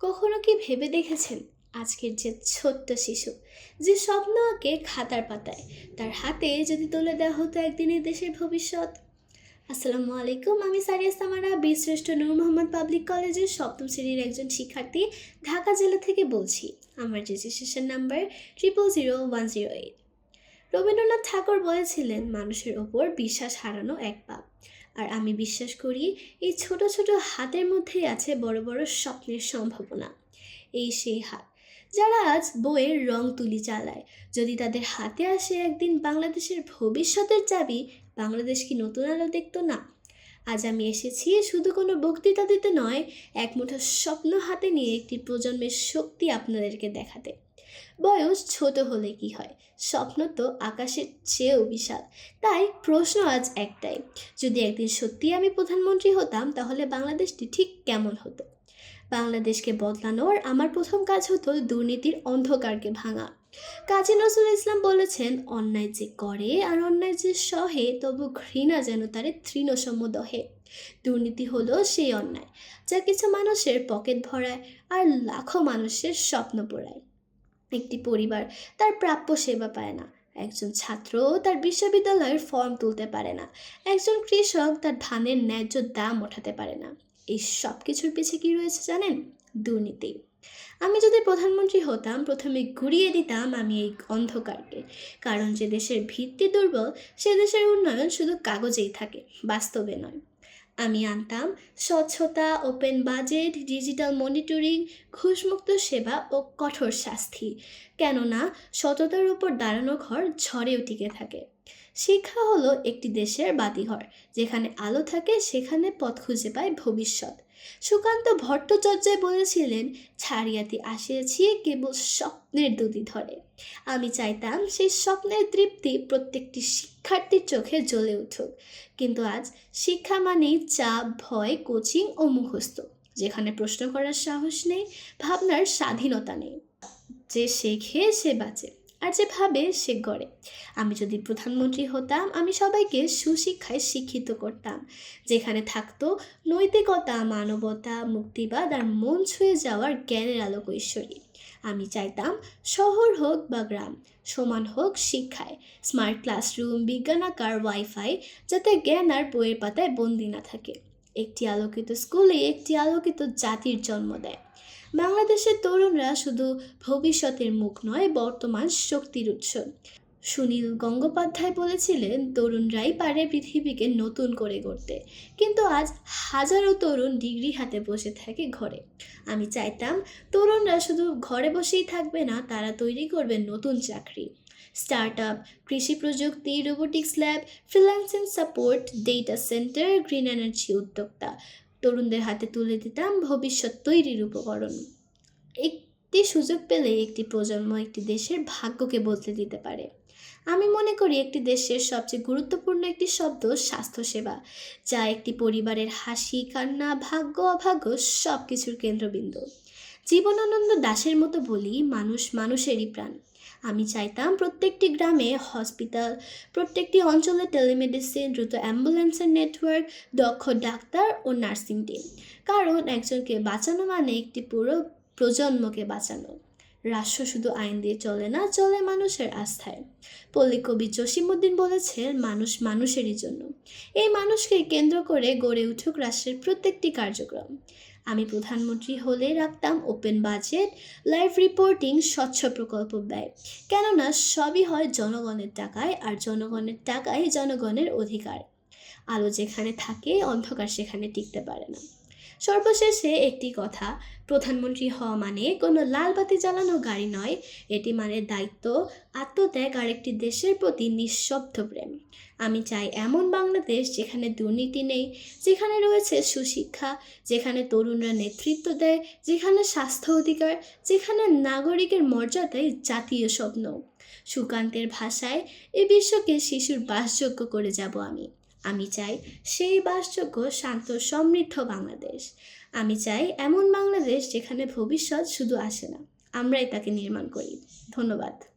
কখনো কি ভেবে দেখেছেন? আজকের যে ছোট্ট শিশু, যে স্বপ্ন আঁকে খাতার পাতায়, তার হাতে যদি তুলে দেওয়া হতো একদিনের দেশের ভবিষ্যৎ। আসসালামু আলাইকুম, আমি সারিয়া সামারা বীরশ্রেষ্ঠ নূর মোহাম্মদ পাবলিক কলেজের সপ্তম শ্রেণির একজন শিক্ষার্থী, ঢাকা জেলা থেকে বলছি। আমার registration number triple zero one zero eight Rabindranath Tagore বলেছিলেন, মানুষের ওপর বিশ্বাস হারানো এক পাপ। আর আমি বিশ্বাস করি এই ছোট ছোট হাতের মধ্যেই আছে বড় বড় স্বপ্নের সম্ভাবনা। এই সেই হাত, যারা আজ বইয়ের রং তুলি চালায়। যদি তাদের হাতে আসে একদিন বাংলাদেশের ভবিষ্যতের চাবি, বাংলাদেশ কি নতুন আলো দেখতো না? আজ আমি এসেছি শুধু কোনো বক্তৃতা দিতে নয়, এক মুঠো স্বপ্ন হাতে নিয়ে একটি প্রজন্মের শক্তি আপনাদেরকে দেখাতে। বয়স ছোট হলে কি হয়? স্বপ্ন তো আকাশের চেয়েও বিশাল। তাই প্রশ্ন আজ একটাই, যদি একদিন সত্যি আমি প্রধানমন্ত্রী হতাম, তাহলে বাংলাদেশটি ঠিক কেমন হতো? বাংলাদেশকে বদলানোর আমার প্রথম কাজ হতো দুর্নীতির অন্ধকারকে ভাঙা। কাজী নজরুল ইসলাম বলেছেন, অন্যায় যে করে আর অন্যায় যে সহে, তবু ঘৃণা যেন তারে তৃণসম দহে। দুর্নীতি হলো সেই অন্যায় যা কিছু মানুষের পকেট ভরায় আর লাখো মানুষের স্বপ্ন পোড়ায়। একটি পরিবার তার প্রাপ্য সেবা পায় না। একজন ছাত্র তার বিশ্ববিদ্যালয়ের ফর্ম তুলতে পারে না। একজন কৃষক তার ধানের ন্যায্য দাম ওঠাতে পারে না। এই সব কিছুর পিছে কি রয়েছে জানেন? দুর্নীতি। আমি যদি প্রধানমন্ত্রী হতাম, প্রথমে ঘুরিয়ে দিতাম আমি এই অন্ধকারকে। কারণ যে দেশের ভিত্তি দুর্বল, সে দেশের উন্নয়ন শুধু কাগজেই থাকে, বাস্তবে নয়। আমি আনতাম স্বচ্ছতা ওপেন বাজেট ডিজিটাল মনিটরিং ঘুষমুক্ত সেবা ও কঠোর শাস্তি। কেননা, সততার উপর দাঁড়ানো ঘর ঝড়েও টিকে থাকে। শিক্ষা হলো একটি দেশের বাতিঘর। যেখানে আলো থাকে, সেখানে পথ খুঁজে পায় ভবিষ্যৎ। সুকান্ত ভট্টাচার্যই বলেছিলেন, ছাড়িয়াতে আসিয়াছি কেবল স্বপ্নের দুদি ধরে। আমি চাইতাম সেই স্বপ্নের তৃপ্তি প্রত্যেকটি শিক্ষার্থীর চোখে জ্বলে উঠুক। কিন্তু আজ শিক্ষা মানেই চাপ, ভয়, কোচিং ও মুখস্থ, যেখানে প্রশ্ন করার সাহস নেই, ভাবনার স্বাধীনতা নেই। যে শেখে সে বাঁচে। আর যে ভাবে সে গড়ে। আমি যদি প্রধানমন্ত্রী হতাম, আমি সবাইকে সুশিক্ষায় শিক্ষিত করতাম, যেখানে থাকতো নৈতিকতা, মানবতা, মুক্তিবাদ আর মন ছুঁয়ে যাওয়ার জ্ঞানের আলোক ঐশ্বরী। আমি চাইতাম শহর হোক বা গ্রাম, সমান হোক শিক্ষায়, স্মার্ট ক্লাসরুম বিজ্ঞানাকার ওয়াইফাই, যাতে জ্ঞান আর বইয়ের পাতায় বন্দি না থাকে। একটি আলোকিত স্কুলে একটি আলোকিত জাতির জন্ম দেয়। বাংলাদেশের তরুণরা শুধু ভবিষ্যতের মুখ নয়, বর্তমান শক্তির উৎস। সুনীল গঙ্গোপাধ্যায় বলেছিলেন, তরুণরাই পারে পৃথিবীকে নতুন করে গড়তে। কিন্তু আজ হাজারো তরুণ ডিগ্রি হাতে বসে থাকে ঘরে। আমি চাইতাম তরুণরা শুধু ঘরে বসেই থাকবে না, তারা তৈরি করবে নতুন চাকরি। স্টার্ট আপ কৃষি প্রযুক্তি, robotics lab, freelancing support, data centre, green energy উদ্যোক্তা তরুণদের হাতে তুলে দিতাম ভবিষ্যৎ তৈরির উপকরণ। একটি সুযোগ পেলে একটি প্রজন্ম একটি দেশের ভাগ্যকে বদলে দিতে পারে। আমি মনে করি একটি দেশের সবচেয়ে গুরুত্বপূর্ণ একটি শব্দ স্বাস্থ্যসেবা, যা একটি পরিবারের হাসি, কান্না, ভাগ্য, অভাগ্য সব কিছুর কেন্দ্রবিন্দু। জীবনানন্দ দাসের মতো বলি মানুষ মানুষেরই প্রাণ। আমি চাইতাম প্রত্যেকটি গ্রামে হসপিটাল, প্রত্যেকটি অঞ্চলে টেলিমেডিসিন, দ্রুত অ্যাম্বুলেন্সের নেটওয়ার্ক, দক্ষ ডাক্তার ও নার্সিং টিম। কারণ একজনকে বাঁচানো মানে একটি পুরো প্রজন্মকে বাঁচানো। রাষ্ট্র শুধু আইন দিয়ে চলে না, চলে মানুষের আস্থায়। পল্লী কবি জসিমুদ্দিন বলেছেন, মানুষ মানুষেরই জন্য। এই মানুষকে কেন্দ্র করে গড়ে উঠুক রাষ্ট্রের প্রত্যেকটি কার্যক্রম। আমি প্রধানমন্ত্রী হলে রাখতাম ওপেন বাজেট লাইভ রিপোর্টিং স্বচ্ছ প্রকল্প ব্যয়। কেননা সবই হয় জনগণের টাকায় আর জনগণের টাকায় জনগণের অধিকার। আলো যেখানে থাকে, অন্ধকার সেখানে টিকতে পারে না। সর্বশেষে একটি কথা, প্রধানমন্ত্রী হওয়া মানে কোনো লাল বাতি জ্বালানো গাড়ি নয়, এটি মানে দায়িত্ব, আত্মত্যাগ আর একটি দেশের প্রতি নিঃশব্দ প্রেম। আমি চাই এমন বাংলাদেশ যেখানে দুর্নীতি নেই, যেখানে রয়েছে সুশিক্ষা, যেখানে তরুণরা নেতৃত্ব দেয়, যেখানে স্বাস্থ্য অধিকার, যেখানে নাগরিকের মর্যাদায় জাতীয় স্বপ্ন। সুকান্তের ভাষায়, এ বিশ্বকে শিশুর বাসযোগ্য করে যাব আমি। আমি চাই সেই বাসযোগ্য, শান্ত, সমৃদ্ধ বাংলাদেশ। আমি চাই এমন বাংলাদেশ যেখানে ভবিষ্যৎ শুধু আসে না। আমরাই তাকে নির্মাণ করি। ধন্যবাদ।